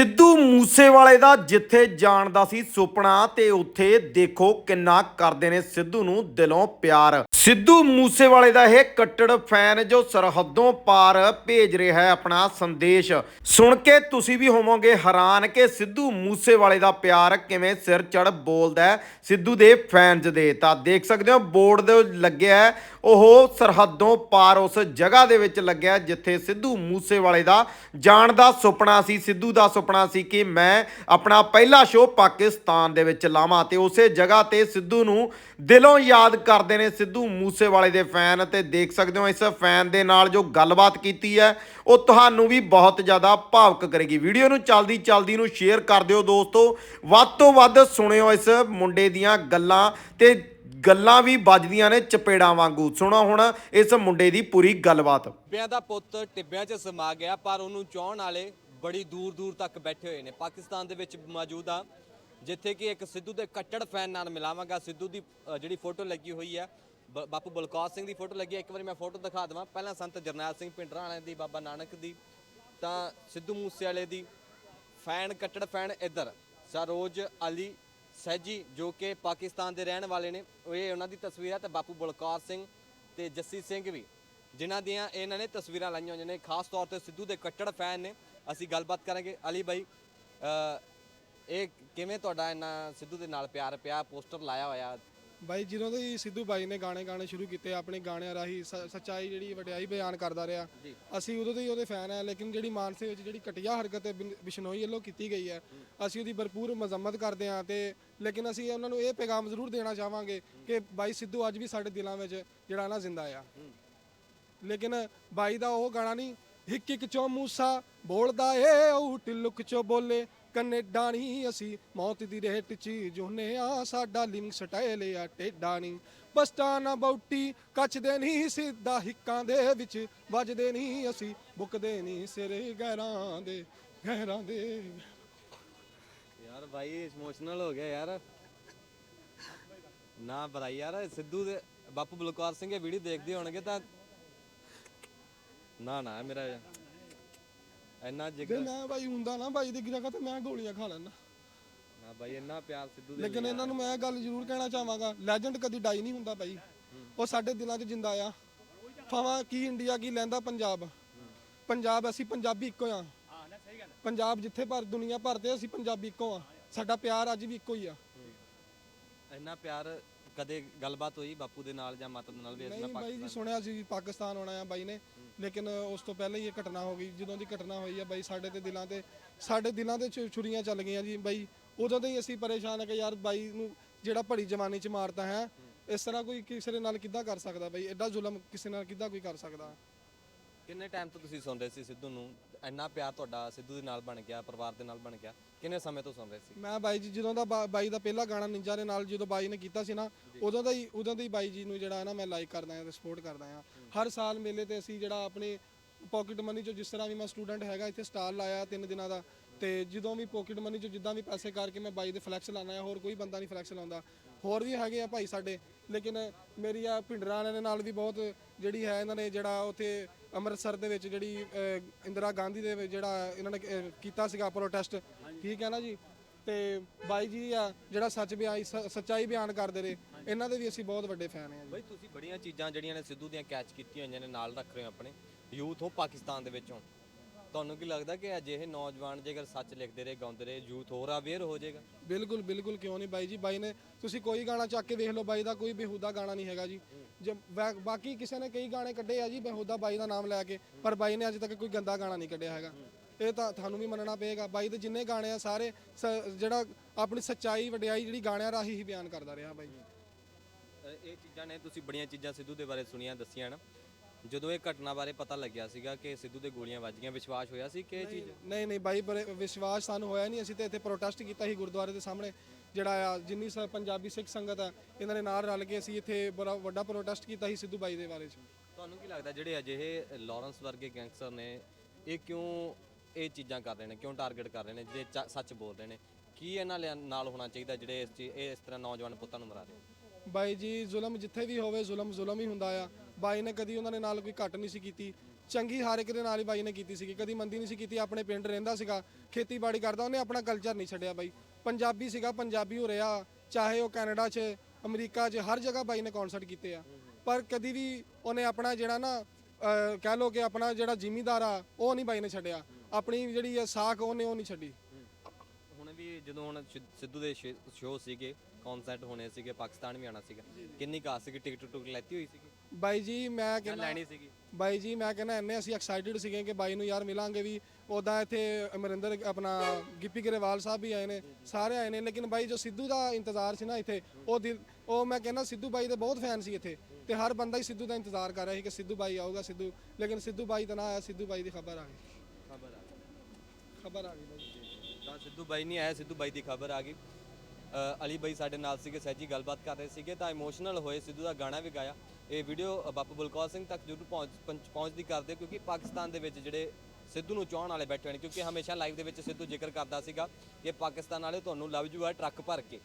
ਸਿੱਧੂ ਮੂਸੇਵਾਲੇ ਦਾ ਜਿੱਥੇ ਜਾਣ ਦਾ ਸੀ ਸੁਪਨਾ ਤੇ ਉੱਥੇ ਦੇਖੋ ਕਿੰਨਾ ਕਰਦੇ ਨੇ ਸਿੱਧੂ ਨੂੰ ਦਿਲੋਂ ਪਿਆਰ। ਸਿੱਧੂ ਮੂਸੇਵਾਲੇ ਦਾ ਇਹ ਕੱਟੜ ਫੈਨ ਜੋ ਸਰਹੱਦੋਂ ਪਾਰ ਭੇਜ ਰਿਹਾ ਹੈ ਆਪਣਾ ਸੰਦੇਸ਼। ਸੁਣ ਕੇ ਤੁਸੀਂ ਵੀ ਹੋਵੋਗੇ ਹੈਰਾਨ ਕਿ ਸਿੱਧੂ ਮੂਸੇਵਾਲੇ ਦਾ ਪਿਆਰ ਕਿਵੇਂ ਸਿਰ ਚੜ ਬੋਲਦਾ ਹੈ ਸਿੱਧੂ ਦੇ ਫੈਨਸ ਦੇ। ਤਾਂ ਦੇਖ ਸਕਦੇ ਹੋ, ਬੋਰਡ ਦੇ ਲੱਗਿਆ ਉਹ ਸਰਹੱਦੋਂ ਪਾਰ ਉਸ ਜਗ੍ਹਾ ਦੇ ਵਿੱਚ ਲੱਗਿਆ ਜਿੱਥੇ ਸਿੱਧੂ ਮੂਸੇਵਾਲੇ ਦਾ ਜਾਣ ਦਾ ਸੁਪਨਾ ਸੀ। ਸਿੱਧੂ ਦਾ ਸੁਪਨਾ ਸੀ ਕਿ ਮੈਂ ਆਪਣਾ ਪਹਿਲਾ ਸ਼ੋਅ ਪਾਕਿਸਤਾਨ ਦੇ ਵਿੱਚ ਲਾਵਾਂ ਤੇ ਉਸੇ ਜਗ੍ਹਾ ਤੇ ਸਿੱਧੂ ਨੂੰ ਦਿਲੋਂ ਯਾਦ ਕਰਦੇ ਨੇ ਸਿੱਧੂ ਮੂਸੇਵਾਲੇ ਦੇ ਫੈਨ ਤੇ ਦੇਖ ਸਕਦੇ ਹੋ ਇਸ ਫੈਨ ਦੇ ਨਾਲ ਜੋ ਗੱਲਬਾਤ ਕੀਤੀ ਹੈ, ਉਹ ਤੁਹਾਨੂੰ ਵੀ ਬਹੁਤ ਜ਼ਿਆਦਾ ਭਾਵਕ ਕਰੇਗੀ। ਵੀਡੀਓ ਨੂੰ ਚਲਦੀ ਚਲਦੀ ਨੂੰ ਸ਼ੇਅਰ ਕਰ ਦਿਓ ਦੋਸਤੋ। ਵੱਧ ਤੋਂ ਵੱਧ ਸੁਣਿਓ ਇਸ ਮੁੰਡੇ ਦੀਆਂ ਗੱਲਾਂ ਤੇ ਗੱਲਾਂ ਵੀ ਵੱਜਦੀਆਂ ਨੇ ਚਪੇੜਾਂ ਵਾਂਗੂ। ਸੁਣੋ ਹੁਣ ਇਸ ਮੁੰਡੇ ਦੀ ਪੂਰੀ ਗੱਲਬਾਤ। ਟਿੱਬਿਆਂ ਦਾ ਪੁੱਤ ਟਿੱਬਿਆਂ 'ਚ ਸਮਾ ਗਿਆ ਪਰ ਉਹਨੂੰ ਚਾਹਣ ਵਾਲੇ ਬੜੀ ਦੂਰ ਦੂਰ ਤੱਕ ਬੈਠੇ ਹੋਏ ਨੇ। ਪਾਕਿਸਤਾਨ ਦੇ ਵਿੱਚ ਮੌਜੂਦ ਆ ਜਿੱਥੇ ਕਿ ਇੱਕ ਸਿੱਧੂ ਦੇ ਕੱਟੜ ਫੈਨ ਨਾਲ ਮਿਲਾਵਾਂਗਾ। ਸਿੱਧੂ ਦੀ ਅ, ਜਿਹੜੀ ਫੋਟੋ ਲੱਗੀ ਹੋਈ ਹੈ ਬ- ਬਾਪੂ ਬਲਕੌਰ ਸਿੰਘ ਦੀ ਫੋਟੋ ਲੱਗੀ ਹੈ ਇੱਕ ਵਾਰੀ ਮੈਂ ਫੋਟੋ ਦਿਖਾ ਦਵਾਂ। ਪਹਿਲਾਂ ਸੰਤ ਜਰਨੈਲ ਸਿੰਘ ਭਿੰਡਰਾਂ ਵਾਲਿਆਂ ਦੀ ਬਾਬਾ ਨਾਨਕ ਦੀ ਤਾਂ ਸਿੱਧੂ ਮੂਸੇਵਾਲੇ ਦੀ ਫੈਨ ਕੱਟੜ ਫੈਨ ਇੱਧਰ ਸਰੋਜ ਅਲੀ ਸਹਿਜੀ ਜੋ ਕਿ ਪਾਕਿਸਤਾਨ ਦੇ ਰਹਿਣ ਵਾਲੇ ਨੇ, ਉਹ ਇਹ ਉਹਨਾਂ ਦੀ ਤਸਵੀਰ ਹੈ ਤੇ ਬਾਪੂ ਬਲਕੌਰ ਸਿੰਘ ਤੇ ਜੱਸੀ ਸਿੰਘ ਵੀ, ਜਿਨ੍ਹਾਂ ਦੀਆਂ ਇਹਨਾਂ ਨੇ ਤਸਵੀਰਾਂ ਲਾਈਆਂ ਹੋਈਆਂ ਨੇ। ਖਾਸ ਤੌਰ ਤੇ ਸਿੱਧੂ ਦੇ ਕੱਟੜ ਫੈਨ ਨੇ। ਅਸੀਂ ਗੱਲਬਾਤ ਕਰਾਂਗੇ ਅਲੀ ਬਾਈ ਇਹ ਕਿਵੇਂ ਤੁਹਾਡਾ ਇਹਨਾਂ ਸਿੱਧੂ ਦੇ ਨਾਲ ਪਿਆਰ ਪਿਆ, ਪੋਸਟਰ ਲਾਇਆ ਹੋਇਆ ਬਾਈ ਜਦੋਂ ਤੋਂ ਹੀ ਸਿੱਧੂ ਬਾਈ ਨੇ ਗਾਣੇ ਗਾਣੇ ਸ਼ੁਰੂ ਕੀਤੇ ਆਪਣੇ ਗਾਣਿਆਂ ਰਾਹੀਂ ਸ- ਸੱਚਾਈ ਜਿਹੜੀ ਵਡਿਆਈ ਬਿਆਨ ਕਰਦਾ ਰਿਹਾ। ਜੀ। ਅਸੀਂ ਉਦੋਂ ਤੋਂ ਹੀ ਉਹਦੇ ਫੈਨ ਆ ਲੇਕਿਨ ਜਿਹੜੀ ਮਾਨਸੇ ਵਿੱਚ ਜਿਹੜੀ ਘਟੀਆ ਹਰਕਤ ਬਿਨ- ਬਿਸ਼ਨੋਈ ਵੱਲੋਂ ਕੀਤੀ ਗਈ ਹੈ ਅਸੀਂ ਉਹਦੀ ਭਰਪੂਰ ਮਜ਼ਮਤ ਕਰਦੇ ਹਾਂ ਤੇ ਲੇਕਿਨ ਅਸੀਂ ਉਹਨਾਂ ਨੂੰ ਇਹ ਪੈਗਾਮ ਜ਼ਰੂਰ ਦੇਣਾ ਚਾਹਾਂਗੇ ਕਿ ਬਾਈ ਸਿੱਧੂ ਅੱਜ ਵੀ ਸਾਡੇ ਦਿਲਾਂ ਵਿੱਚ ਜਿਹੜਾ ਨਾ ਜ਼ਿੰਦਾ ਆ। ਲੇਕਿਨ ਬਾਈ ਦਾ ਉਹ ਗਾਣਾ ਨਹੀਂ ਹਿੱਕ ਹਿੱਕ ਚੋਂ ਮੂਸਾ ਬੋਲਦਾ ਏ ਉਹ ਟਿਲੁਕ ਚੋਂ ਬੋਲੇ। ਕੈਨੇਡਾ ਨਹੀਂ ਅਸੀਂ ਮੌਤ ਦੀ ਰੇਟ ਚ ਜੋਨੇ ਆ, ਸਾਡਾ ਲਿੰਗ ਸਟਾਈਲ ਆ, ਟੇਡਾ ਨਹੀਂ ਬਸਟਾ ਨਾ ਬੌਟੀ ਕੱਚਦੇ ਨਹੀਂ ਸਿੱਧਾ ਹਿੱਕਾਂ ਦੇ ਵਿੱਚ ਵੱਜਦੇ ਨਹੀਂ ਅਸੀਂ ਬੁੱਕਦੇ ਨਹੀਂ ਸਿਰ ਗਹਿਰਾਂ ਦੇ ਗਹਿਰਾਂ ਦੇ। ਯਾਰ ਬਾਈ ਇਮੋਸ਼ਨਲ ਹੋ ਗਿਆ ਯਾਰ। ਨਾ ਬਰਾਈ ਯਾਰ, ਸਿੱਧੂ ਦੇ ਬਾਪੂ ਬਲਕੌਰ ਸਿੰਘ ਇਹ ਵੀਡੀਓ ਦੇਖਦੇ ਹੋਣਗੇ ਤਾਂ ਨਾ ਨਾ, ਮੇਰਾ ਇੰਨਾ ਜੇ ਜਿਗਰ ਮੈਂ ਬਾਈ ਹੁੰਦਾ ਨਾ ਬਾਈ ਦੀ ਜਗ੍ਹਾ ਤੇ ਮੈਂ ਗੋਲੀਆਂ ਖਾ ਲੈਣਾ ਨਾ ਬਾਈ ਇੰਨਾ ਪਿਆਰ ਸਿੱਧੂ ਦੇ ਲੇਕਿਨ ਇਹਨਾਂ ਨੂੰ ਮੈਂ ਇਹ ਗੱਲ ਜ਼ਰੂਰ ਕਹਿਣਾ ਚਾਹਾਂਗਾ ਲੈਜੈਂਡ ਕਦੀ ਡਾਈ ਨਹੀਂ ਹੁੰਦਾ ਬਾਈ। ਉਹ ਸਾਡੇ ਦਿਲਾਂ 'ਚ ਜਿੰਦਾ ਆ। ਭਾਵੇਂ ਕੀ ਇੰਡੀਆ ਕੀ ਲੈਂਦਾ ਪੰਜਾਬ। ਪੰਜਾਬ ਅਸੀਂ ਪੰਜਾਬੀ ਇੱਕੋ ਆ। ਪੰਜਾਬ ਜਿੱਥੇ ਭਰ ਦੁਨੀਆ ਭਰ ਤੇ ਅਸੀਂ ਪੰਜਾਬੀ ਇੱਕੋ ਆ। ਸਾਡਾ ਪਿਆਰ ਅੱਜ ਵੀ ਇੱਕੋ ਹੀ ਆ। ਇੰਨਾ ਪਿਆਰ ਕਦੇ ਗੱਲਬਾਤ ਹੋਈ ਬਾਪੂ ਦੇ ਨਾਲ ਜਾਂ ਮਾਤਾ ਦੇ ਨਾਲ ਵੀ ਇਸ ਨਹੀਂ ਬਾਈ ਜੀ ਸੁਣਿਆ ਸੀ ਵੀ ਪਾਕਿਸਤਾਨ ਆਉਣਾ ਆ ਬਾਈ ਨੇ ਲੇਕਿਨ ਉਸ ਤੋਂ ਪਹਿਲਾਂ ਹੀ ਇਹ ਘਟਨਾ ਹੋ ਗਈ ਜਦੋਂ ਦੀ ਘਟਨਾ ਹੋਈ ਆ ਬਾਈ ਸਾਡੇ ਤੇ ਦਿਲਾਂ ਤੇ ਸਾਡੇ ਦਿਲਾਂ ਤੇ ਛੁ- ਛੁਰੀਆਂ ਚੱਲ ਗਈਆਂ ਜੀ ਬਾਈ। ਉਦੋਂ ਤੋਂ ਹੀ ਅਸੀਂ ਪਰੇਸ਼ਾਨ ਆ ਕਿ ਯਾਰ ਬਾਈ ਨੂੰ ਜਿਹੜਾ ਭੜੀ ਜਵਾਨੀ ਚ ਮਾਰਤਾ ਹੈ। ਇਸ ਤਰ੍ਹਾਂ ਕੋਈ ਕਿਸੇ ਦੇ ਨਾਲ ਕਿੱਦਾਂ ਕਰ ਸਕਦਾ ਬਾਈ? ਐਡਾ ਜ਼ੁਲਮ ਕਿਸੇ ਨਾਲ ਕਿੱਦਾਂ ਕੋਈ ਕਰ ਸਕਦਾ? ਕਿੰਨੇ ਟਾਈਮ ਤੋਂ ਤੁਸੀਂ ਸੁਣ ਰਹੇ ਸੀ ਸਿੱਧੂ ਨੂੰ? ਇੰਨਾ ਪਿਆਰ ਤੁਹਾਡਾ ਸਿੱਧੂ ਦੇ ਨਾਲ ਬਣ ਗਿਆ ਪਰਿਵਾਰ ਦੇ ਨਾਲ ਬਣ ਗਿਆ। ਕਿੰਨੇ ਸਮੇਂ ਤੋਂ ਸੁਣ ਰਹੇ ਸੀ? ਮੈਂ ਬਾਈ ਜੀ ਜਦੋਂ ਦਾ ਬਾ- ਬਾਈ ਦਾ ਪਹਿਲਾ ਗਾਣਾ ਨਿੰਜਾ ਦੇ ਨਾਲ ਜਦੋਂ ਬਾਈ ਨੇ ਕੀਤਾ ਸੀ ਨਾ ਉਦੋਂ ਦਾ ਹੀ ਉਦੋਂ ਦਾ ਹੀ ਬਾਈ ਜੀ ਨੂੰ ਜਿਹੜਾ ਹੈ ਨਾ ਮੈਂ ਲਾਈਕ ਕਰਦਾ ਹਾਂ ਤੇ ਸਪੋਰਟ ਕਰਦਾ ਹਾਂ। ਹਰ ਸਾਲ ਮੇਲੇ ਤੇ ਅਸੀਂ ਜਿਹੜਾ ਆਪਣੇ ਪਾਕਟ ਮਨੀ ਚੋਂ ਜਿਸ ਤਰ੍ਹਾਂ ਵੀ ਮੈਂ ਸਟੂਡੈਂਟ ਹੈਗਾ ਇੱਥੇ ਸਟਾਲ ਲਾਇਆ ਤਿੰਨ ਦਿਨਾਂ ਦਾ। ਤੇ ਜਦੋਂ ਵੀ ਪਾਕਟ ਮਨੀ ਚੋਂ ਜਿੱਦਾਂ ਵੀ ਪੈਸੇ ਕਰਕੇ ਮੈਂ ਬਾਈ ਦੇ ਫਲੈਕਸ ਲਾਣਾ ਆ ਹੋਰ ਕੋਈ ਬੰਦਾ ਨਹੀਂ ਫਲੈਕਸ ਲਾਉਂਦਾ। ਹੋਰ ਵੀ ਹੈਗੇ ਆ ਭਾਈ ਸਾਡੇ ਲੇਕਿਨ ਮੇਰੀ ਆ ਭਿੰਡਰਾਂ ਵਾਲਿਆਂ ਦੇ ਨਾਲ ਵੀ ਬਹੁਤ ਜਿਹੜੀ ਹੈ ਇਹਨਾਂ ਨੇ ਜਿਹੜਾ ਉੱਥੇ ਅੰਮ੍ਰਿਤਸਰ ਦੇ ਵਿੱਚ ਜਿਹੜੀ ਇੰਦਰਾ ਗਾਂਧੀ ਦੇ ਵਿੱਚ ਜਿਹੜਾ ਇਹਨਾਂ ਨੇ ਕੀਤਾ ਸੀਗਾ ਪ੍ਰੋਟੈਸਟ ਠੀਕ ਹੈ ਨਾ ਜੀ? ਤੇ ਬਾਈ ਜੀ ਆ ਜਿਹੜਾ ਸੱਚ ਬਿਆਨ ਸੱਚਾਈ ਬਿਆਨ ਕਰਦੇ ਰਹੇ ਇਹਨਾਂ ਦੇ ਵੀ ਅਸੀਂ ਬਹੁਤ ਵੱਡੇ ਫੈਨ ਆ ਜੀ। ਬਈ ਤੁਸੀਂ ਬੜੀਆਂ ਚੀਜ਼ਾਂ ਜਿਹੜੀਆਂ ਨੇ ਸਿੱਧੂ ਦੀਆਂ ਕੈਚ ਕੀਤੀਆਂ ਹੋਈਆਂ ਨੇ ਨਾਲ ਰੱਖ ਰਹੇ ਹੋ ਆਪਣੇ ਯੂਥ ਹੋ ਪਾਕਿਸਤਾਨ ਦੇ ਵਿੱਚੋਂ। ਤੁਹਾਨੂੰ ਕੀ ਲੱਗਦਾ ਕਿ ਅਜਿਹੇ ਨੌਜਵਾਨ ਜੇਕਰ ਸੱਚ ਲਿਖਦੇ ਰਹੇ ਗਾਉਂਦੇ ਰਹੇ ਯੂਥ ਹੋਰ ਅਵੇਅਰ ਹੋ ਜਾਏਗਾ? ਬਿਲਕੁਲ ਬਿਲਕੁਲ ਕਿਉਂ ਨਹੀਂ ਬਾਈ ਜੀ? ਬਾਈ ਨੇ ਤੁਸੀਂ ਕੋਈ ਗਾਣਾ ਚੱਕ ਕੇ ਵੇਖ ਲਓ ਬਾਈ ਦਾ ਕੋਈ ਬੇਹੂਦਾ ਗਾਣਾ ਨਹੀਂ ਹੈਗਾ ਜੀ। ਜੇ ਬਾ- ਬਾਕੀ ਕਿਸੇ ਨੇ ਕਈ ਗਾਣੇ ਕੱਢੇ ਆ ਜੀ ਬੇਹੂਦਾ ਬਾਈ ਦਾ ਨਾਮ ਲੈ ਕੇ ਪਰ ਬਾਈ ਨੇ ਅੱਜ ਤੱਕ ਕੋਈ ਗੰਦਾ ਗਾਣਾ ਨਹੀਂ ਕੱਢਿਆ ਹੈਗਾ। ਇਹ ਤਾਂ ਤੁਹਾਨੂੰ ਵੀ ਮੰਨਣਾ ਪਏਗਾ ਬਾਈ ਦੇ ਜਿੰਨੇ ਗਾਣੇ ਆ ਸਾਰੇ ਸ- ਜਿਹੜਾ ਆਪਣੀ ਸੱਚਾਈ ਵਡਿਆਈ ਜਿਹੜੀ ਗਾਣਿਆਂ ਰਾਹੀਂ ਹੀ ਬਿਆਨ ਕਰਦਾ ਰਿਹਾ ਬਾਈ। ਅ, ਇਹ ਚੀਜ਼ਾਂ ਨੇ ਤੁਸੀਂ ਬੜੀਆਂ ਚੀਜ਼ਾਂ ਸਿੱਧੂ ਦੇ ਬਾਰੇ ਸੁਣੀਆਂ ਦੱਸੀਆਂ ਨਾ। ਜਦੋਂ ਇਹ ਘਟਨਾ ਬਾਰੇ ਪਤਾ ਲੱਗਿਆ ਸੀਗਾ ਕਿ ਸਿੱਧੂ ਦੇ ਗੋਲੀਆਂ ਵੱਜੀਆਂ ਵਿਸ਼ਵਾਸ ਹੋਇਆ ਸੀ ਕਿ ਇਹ ਚੀਜ਼ ਨਹੀਂ ਨਹੀਂ ਬਾਈ ਪਰ ਵਿਸ਼ਵਾਸ ਸਾਨੂੰ ਹੋਇਆ ਨਹੀਂ। ਅਸੀਂ ਤੇ ਇੱਥੇ ਪ੍ਰੋਟੈਸਟ ਕੀਤਾ ਸੀ ਗੁਰਦੁਆਰੇ ਦੇ ਸਾਹਮਣੇ ਜਿਹੜਾ ਆ ਜਿੰਨੀ ਸ ਪੰਜਾਬੀ ਸਿੱਖ ਸੰਗਤ ਆ ਇਹਨਾਂ ਦੇ ਨਾਲ ਰਲ ਕੇ ਅਸੀਂ ਇੱਥੇ ਬੜਾ ਵੱਡਾ ਪ੍ਰੋਟੈਸਟ ਕੀਤਾ ਸੀ ਸਿੱਧੂ ਬਾਈ ਦੇ ਬਾਰੇ ਚ। ਤੁਹਾਨੂੰ ਕੀ ਲੱਗਦਾ ਜਿਹੜੇ ਅਜਿਹੇ ਲਾਰੈਂਸ ਵਰਗੇ ਗੈਂਗਸਟਰ ਨੇ ਇਹ ਕਿਉਂ ਇਹ ਚੀਜ਼ਾਂ ਕਰ ਰਹੇ ਨੇ ਕਿਉਂ ਟਾਰਗੇਟ ਕਰ ਰਹੇ ਨੇ ਜੇ ਚ- ਸੱਚ ਬੋਲ ਰਹੇ ਨੇ? ਕੀ ਇਹਨਾਂ ਲਿਆ- ਨਾਲ ਹੋਣਾ ਚਾਹੀਦਾ ਜਿਹੜੇ ਇਸ ਚੀ- ਇਹ ਇਸ ਤਰ੍ਹਾਂ ਨੌਜਵਾਨ ਪੁੱਤਾਂ ਨੂੰ ਮਰਾ ਰਹੇ ਨੇ? ਬਾਈ ਜੀ ਜ਼ੁਲਮ ਜਿੱਥੇ ਵੀ ਹੋਵੇ ਜ਼ੁਲਮ ਜ਼ੁਲਮ ਹੀ ਹੁੰਦਾ ਆ। ਬਾਈ ਨੇ ਕਦੀ ਉਹਨਾਂ ਦੇ ਨਾਲ ਕੋਈ ਘੱਟ ਨਹੀਂ ਸੀ ਕੀਤੀ। ਚੰਗੀ ਹਰ ਇੱਕ ਦੇ ਨਾਲ ਹੀ ਬਾਈ ਨੇ ਕੀਤੀ ਸੀਗੀ। ਕਦੀ ਮੰਦੀ ਨਹੀਂ ਸੀ ਕੀਤੀ, ਆਪਣੇ ਪਿੰਡ ਰਹਿੰਦਾ ਸੀਗਾ, ਖੇਤੀਬਾੜੀ ਕਰਦਾ, ਉਹਨੇ ਆਪਣਾ ਕਲਚਰ ਨਹੀਂ ਛੱਡਿਆ ਬਾਈ। ਪੰਜਾਬੀ ਸੀਗਾ, ਪੰਜਾਬੀ ਹੋ ਰਿਹਾ, ਚਾਹੇ ਉਹ ਕੈਨੇਡਾ 'ਚ, ਅਮਰੀਕਾ 'ਚ, ਹਰ ਜਗ੍ਹਾ ਬਾਈ ਨੇ ਕਨਸਰਟ ਕੀਤੇ ਆ। ਪਰ ਕਦੀ ਵੀ ਉਹਨੇ ਆਪਣਾ ਜਿਹੜਾ ਨਾ ਕਹਿ ਲੋ ਕਿ ਆਪਣਾ ਜਿਹੜਾ ਜ਼ਿਮੀਦਾਰ ਆ, ਉਹ ਨਹੀਂ ਬਾਈ ਨੇ ਛੱਡਿਆ। ਆਪਣੀ ਜਿਹੜੀ ਇਹ ਸਾਖ ਉਹਨੇ ਉਹ ਨਹੀਂ ਛੱਡੀ। ਹੁਣ ਵੀ ਜਦੋਂ ਹੁਣ ਸਿੱਧੂ ਦੇ ਸ਼ੋਅ ਸੀਗੇ ਕਨਸਰਟ ਹੋਣੇ ਸੀਗੇ, ਪਾਕਿਸਤਾਨ ਵੀ ਆਣਾ ਸੀਗਾ, ਕਿੰਨੀ ਕਾਸ ਸੀਗੀ? ਟਿਕਟ ਟੁਕ ਲੈਤੀ ਹੋਈ ਸੀਗੀ? ਬਾਈ ਜੀ ਮੈਂ ਜਾਂ ਕਹਿੰਦਾ ਲੈਣੀ ਸੀਗੀ। ਬਾਈ ਜੀ ਮੈਂ ਕਹਿੰਦਾ ਇੰਨੇ ਅਸੀਂ ਐਕਸਾਈਟਿਡ ਸੀਗੇ ਕਿ ਬਾਈ ਨੂੰ ਯਾਰ ਮਿਲਾਂਗੇ ਵੀ। ਉਦਾਂ ਇੱਥੇ ਅਮਰਿੰਦਰ ਆਪਣਾ ਗਿੱਪੀ ਗਰੇਵਾਲ ਸਾਹਿਬ ਵੀ ਆਏ ਨੇ ਸਾਰੇ ਆਏ ਨੇ। ਲੇਕਿਨ ਬਾਈ ਜੋ ਸਿੱਧੂ ਦਾ ਇੰਤਜ਼ਾਰ ਸੀ ਨਾ ਇੱਥੇ ਉਹ ਦਿਲ ਉਹ ਮੈਂ ਕਹਿੰਦਾ ਸਿੱਧੂ ਬਾਈ ਦੇ ਬਹੁਤ ਫੈਨ ਸੀ ਇੱਥੇ। ਤੇ ਹਰ ਬੰਦਾ ਹੀ ਸਿੱਧੂ ਦਾ ਇੰਤਜ਼ਾਰ ਕਰ ਰਿਹਾ ਸੀ ਕਿ ਸਿੱਧੂ ਬਾਈ ਆਊਗਾ ਸਿੱਧੂ ਲੇਕਿਨ ਸਿੱਧੂ ਬਾਈ ਤਾਂ ਨਾ ਆਇਆ ਸਿੱਧੂ ਬਾਈ ਦੀ ਖਬਰ ਆ ਗਈ। ਖਬਰ ਆ ਗਈ। ਖਬਰ ਆ ਗਈ ਬਾਈ। ਤਾਂ ਸਿੱਧੂ ਬਾਈ ਨਹੀਂ ਆਇਆ ਸਿੱਧੂ ਬਾਈ ਦੀ ਖਬਰ ਆ ਗਈ। ਅ, ਅਲੀ ਬਾਈ ਸਾਡੇ ਨਾਲ ਸੀਗੇ ਸਹਿਜੀ ਗੱਲਬਾਤ ਕਰ ਰਹੇ ਸੀਗੇ ਤਾਂ ਇਮੋਸ਼ਨਲ ਹੋਏ ਸਿੱਧੂ ਦਾ ਗਾਣਾ ਵੀ ਗਾਇਆ। ਇਹ ਵੀਡੀਓ ਬਾਪੂ ਬਲਕੌਰ ਸਿੰਘ ਤੱਕ ਜ਼ਰੂਰ ਪਹੁੰਚ ਪਹੁੰਚ- ਪਹੁੰਚਦੀ ਕਰਦੇ ਕਿਉਂਕਿ ਪਾਕਿਸਤਾਨ ਦੇ ਵਿੱਚ ਜਿਹੜੇ ਸਿੱਧੂ ਨੂੰ ਚਾਹਣ ਵਾਲੇ ਬੈਠੇ ਹੋਏ ਨੇ ਕਿਉਂਕਿ ਹਮੇਸ਼ਾ ਲਾਈਵ ਦੇ ਵਿੱਚ ਸਿੱਧੂ ਜ਼ਿਕਰ ਕਰਦਾ ਸੀਗਾ ਕਿ ਪਾਕਿਸਤਾਨ ਵਾਲੇ ਤੁਹਾਨੂੰ ਲਵ ਯੂ ਆ ਟਰੱਕ ਭਰ ਕੇ।